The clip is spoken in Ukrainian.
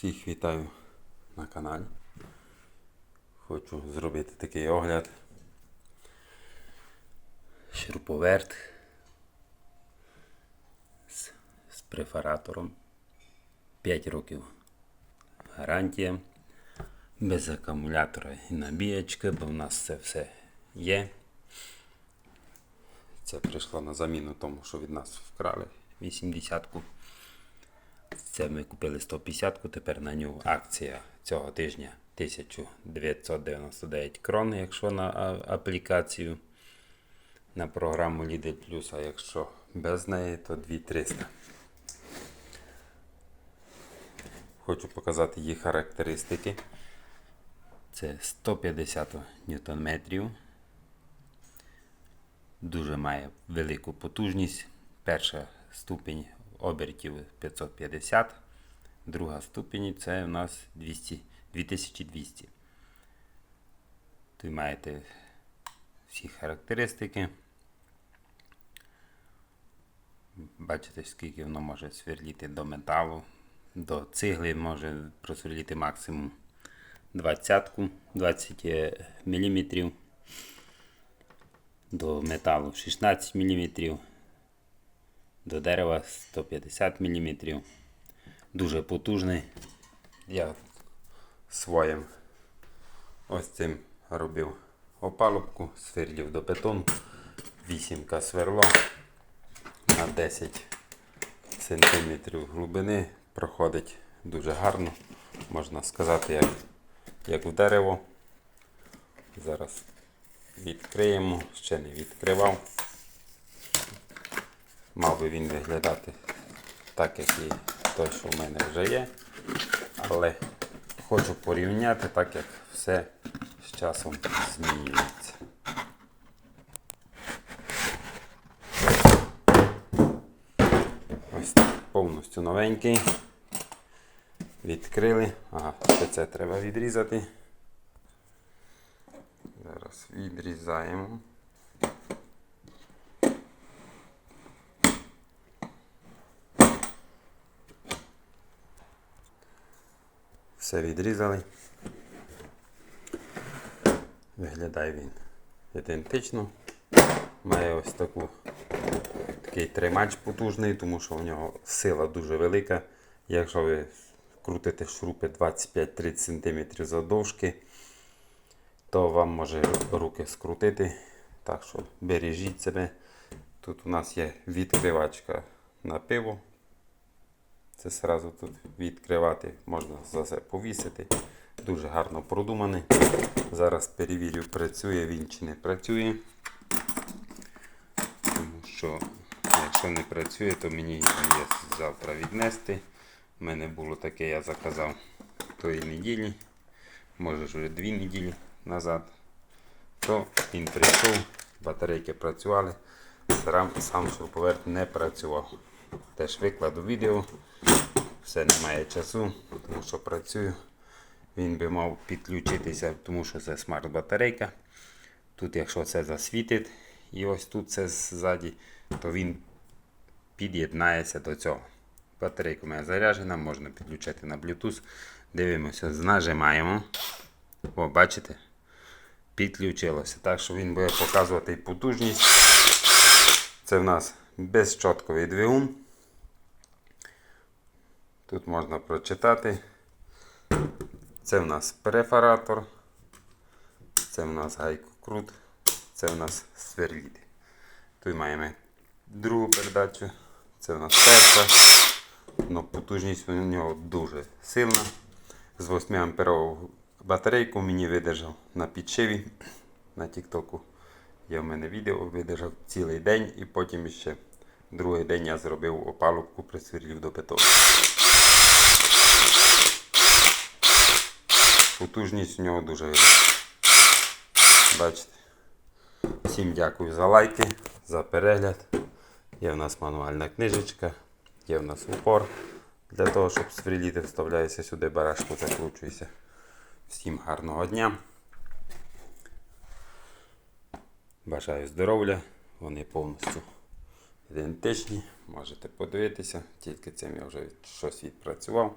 Всіх вітаю на каналі. Хочу зробити такий огляд. Шуруповерт з, з префаратором. 5 років гарантія. Без акумулятора і набіячки, бо в нас це все є. Це прийшло на заміну тому, що від нас вкрали 80-ку. Це ми купили 150-ку, тепер на нього акція цього тижня 1999 крон, якщо на аплікацію на програму Lidl Plus, а якщо без неї, то 2300. Хочу показати її характеристики. Це 150 ньютон-метрів. Дуже має велику потужність. Перша ступінь обертів 550, друга ступінь це у нас 200, 2200. Тут маєте всі характеристики. Бачите, скільки воно може сверліти до металу, до цигли може просверліти максимум 20, 20 мм, до металу 16 мм, до дерева 150 мм. Дуже потужний. Я своїм ось цим робив опалубку, сверлів до бетону, 8 сверло на 10 см глибини. Проходить дуже гарно, можна сказати, як, як в дерево. Зараз відкриємо, ще не відкривав. Мав би він виглядати так, як і той, що в мене вже є. Але хочу порівняти, так як все з часом змінюється. Ось повністю новенький. Відкрили. Ага, це треба відрізати. Зараз відрізаємо. Все відрізали. Виглядає він ідентично. Має ось таку, такий тримач потужний, тому що в нього сила дуже велика. Якщо ви крутите шурупи 25-30 см завдовжки, то вам може руки скрутити. Так що бережіть себе. Тут у нас є відкривачка на пиво. Це сразу тут відкривати, можна за це повісити. Дуже гарно продуманий. Зараз перевірю, працює він чи не працює. Тому що, якщо не працює, то мені її є завтра віднести. У мене було таке, я заказав тої неділі, може вже дві неділі назад. То він прийшов, батарейки працювали, сам шуруповерт не працював. Теж викладу відео, все немає часу, тому що працюю. Він би мав підключитися, тому що це смарт-батарейка. Тут, якщо це засвітить, і ось тут це ззаді, то він під'єднається до цього. Батарейка у мене заряджена, можна підключити на Bluetooth. Дивимося, нажимаємо. О, бачите? Підключилося. Так що він буде показувати потужність. Це в нас безщотковий двигун. Тут можна прочитати. Це в нас перефаратор. Це в нас гайкокрут. Це в нас сверліти. Тут маємо другу передачу. Це в нас перша. Но потужність у нього дуже сильна. З 8 амперову батарейку мені видержав на підшиві. На Тіктоку є в мене відео, видержав цілий день і потім ще другий день я зробив опалубку присвірлів до бетону. Потужність у нього дуже велика. Бачите. Всім дякую за лайки, за перегляд. Є в нас мануальна книжечка, є в нас упор для того, щоб сверліти, вставляється сюди барашку, закручується. Всім гарного дня. Бажаю здоров'я, вони повністю ідентичні. Можете подивитися, тільки цим я вже щось відпрацював.